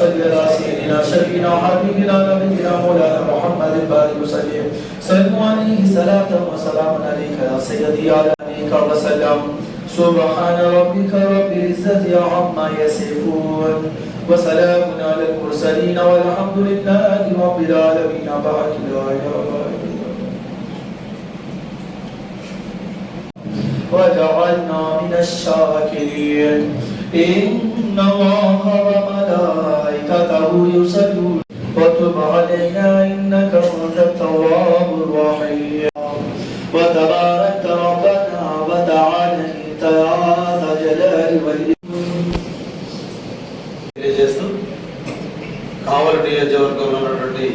صل على سيدنا شفينا حبيبنا نبينا مولانا محمد بارك وسلم سلموا عليه صلاة وسلام عليك يا سيدي على نبيك وسلم. سبحان ربك رب العزة عما يصفون. وسلام على المرسلين والحمد لله رب العالمين. إله إلا وجعلنا من الشاكرين. إن الله وملائكته يصلون وتب علينا إنك أنت التواب الرحيم وتبارك ربنا وتعاليت يا ذا الجلال والإكرام తెలియజేస్తూ కావలి నియోజకవర్గంలో ఉన్నటువంటి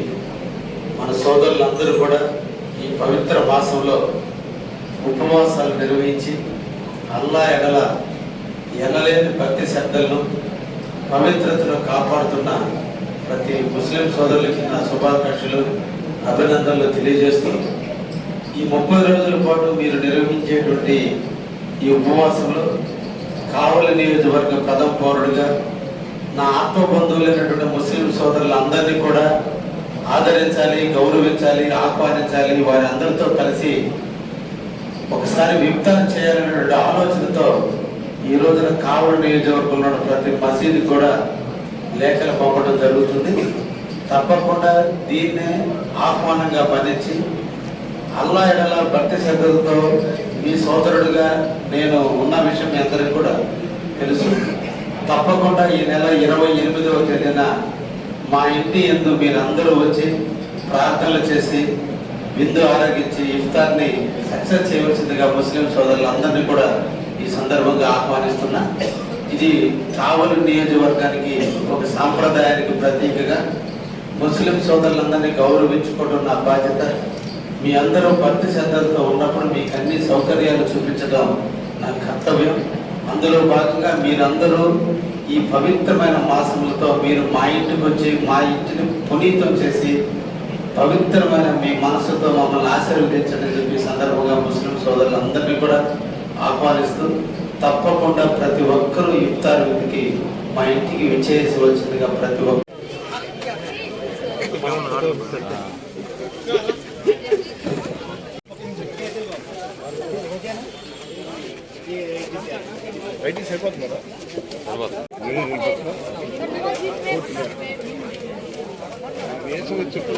మన సోదరులందరూ కూడా ఈ పవిత్ర మాసంలో ఉపవాసాలు నిర్వహించి అల్లా ఎడల ఎనలేని భక్తి శ్రద్ధలను పవిత్రతను కాపాడుతున్న ప్రతి ముస్లిం సోదరులకి నా శుభాకాంక్షలు అభినందనలు తెలియజేస్తూ ఈ ముప్పై రోజుల పాటు మీరు నిర్వహించేటువంటి ఈ ఉపవాసంలో కావలి నియోజకవర్గ ప్రథమ పౌరుడిగా నా ఆత్మ బంధువులైనటువంటి ముస్లిం సోదరులందరినీ కూడా ఆదరించాలి గౌరవించాలి ఆహ్వానించాలి వారి అందరితో కలిసి ఒకసారి విప్తారం చేయాలనేటువంటి ఆలోచనతో ఈ రోజున కావలి నియోజకవర్గంలో ప్రతి మసీదు కూడా లేఖలు పంపడం జరుగుతుంది. తప్పకుండా దీన్నే ఆహ్వానంగా పనిచి అల్లా ఎడల భక్తి శ్రద్ధలతో మీ సోదరుడుగా నేను ఉన్న విషయం మీ అందరికీ కూడా తెలుసు. తప్పకుండా ఈ నెల ఇరవై ఎనిమిదవ తేదీన మా ఇంటి ఎందు మీరందరూ వచ్చి ప్రార్థనలు చేసి విందు ఆరగించి ఇఫ్తార్ని సక్సెస్ చేయవలసిందిగా ముస్లిం సోదరులందరినీ కూడా ఈ సందర్భంగా ఆహ్వానిస్తున్నా. ఇది కావలి నియోజకవర్గానికి ఒక సాంప్రదాయానికి ప్రతీకగా ముస్లిం సోదరులందరినీ గౌరవించుకోవడం నా బాధ్యత. మీ అందరూ భక్తి శ్రద్ధలతో ఉన్నప్పుడు మీకు అన్ని సౌకర్యాలు చూపించడం నా కర్తవ్యం. అందులో భాగంగా మీరందరూ ఈ పవిత్రమైన మాసములతో మీరు మా ఇంటికి వచ్చి మా ఇంటిని పునీతం చేసి పవిత్రమైన మీ మనసుతో మమ్మల్ని ఆశీర్వదించండి చెప్పి సందర్భంగా ముస్లిం సోదరులందరినీ కూడా ఆహ్వానిస్తూ తప్పకుండా ప్రతి ఒక్కరూ ఇఫ్తార్ విధికి మా ఇంటికి విచ్చేసి వచ్చిందిగా ప్రతి ఒక్క సరిపోతుందా చుట్టూ